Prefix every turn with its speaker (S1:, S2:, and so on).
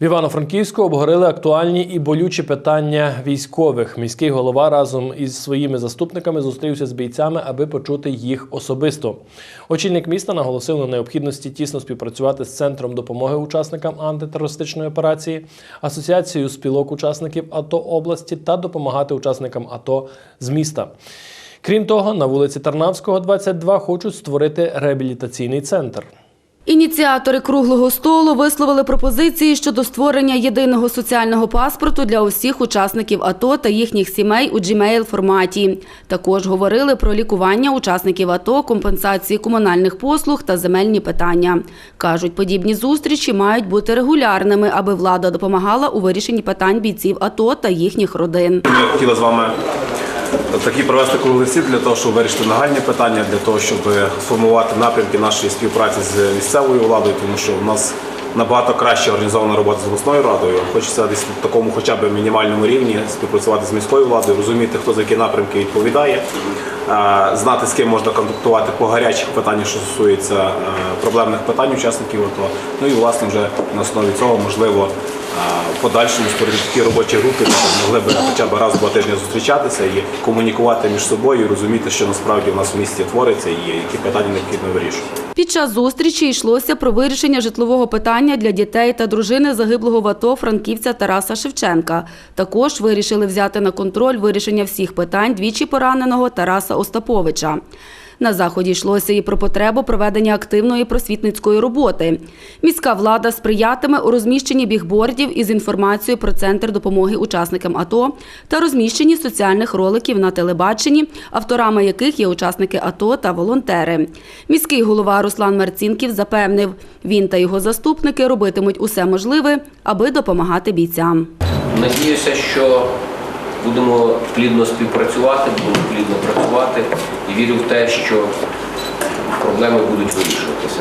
S1: В Івано-Франківську обговорили актуальні і болючі питання військових. Міський голова разом із своїми заступниками зустрівся з бійцями, аби почути їх особисто. Очільник міста наголосив на необхідності тісно співпрацювати з центром допомоги учасникам антитерористичної операції, асоціацією спілок учасників АТО області та допомагати учасникам АТО з міста. Крім того, на вулиці Тарнавського, 22, хочуть створити реабілітаційний центр.
S2: Ініціатори круглого столу висловили пропозиції щодо створення єдиного соціального паспорту для усіх учасників АТО та їхніх сімей у Gmail форматі. Також говорили про лікування учасників АТО, компенсації комунальних послуг та земельні питання. Кажуть, подібні зустрічі мають бути регулярними, аби влада допомагала у вирішенні питань бійців АТО та їхніх родин.
S3: Ми хотіли з вами такі провести круглий стіл для того, щоб вирішити нагальні питання, для того, щоб сформувати напрямки нашої співпраці з місцевою владою, тому що у нас набагато краще організована робота з обласною радою. Хочеться десь на такому хоча б мінімальному рівні співпрацювати з міською владою, розуміти, хто за які напрямки відповідає, е, знати, з ким можна контактувати по гарячих питаннях, що стосується е, проблемних питань учасників. Ну і власне вже на основі цього можливо е, подальшому створити такі робочі групи, де могли б хоча б раз в два тижні зустрічатися і комунікувати між собою, розуміти, що насправді в нас в місті твориться і які питання необхідно вирішувати.
S2: Під час зустрічі йшлося про вирішення житлового питання для дітей та дружини загиблого в АТО франківця Тараса Шевченка. Також вирішили взяти на контроль вирішення всіх питань двічі пораненого Тараса Остаповича. На заході йшлося і про потребу проведення активної просвітницької роботи. Міська влада сприятиме у розміщенні бігбордів із інформацією про центр допомоги учасникам АТО та розміщенні соціальних роликів на телебаченні, авторами яких є учасники АТО та волонтери. Міський голова Руслан Марцінків запевнив, він та його заступники робитимуть усе можливе, аби допомагати бійцям.
S4: Надіюся, що будемо плідно співпрацювати, будемо плідно працювати і вірю в те, що проблеми будуть вирішуватися.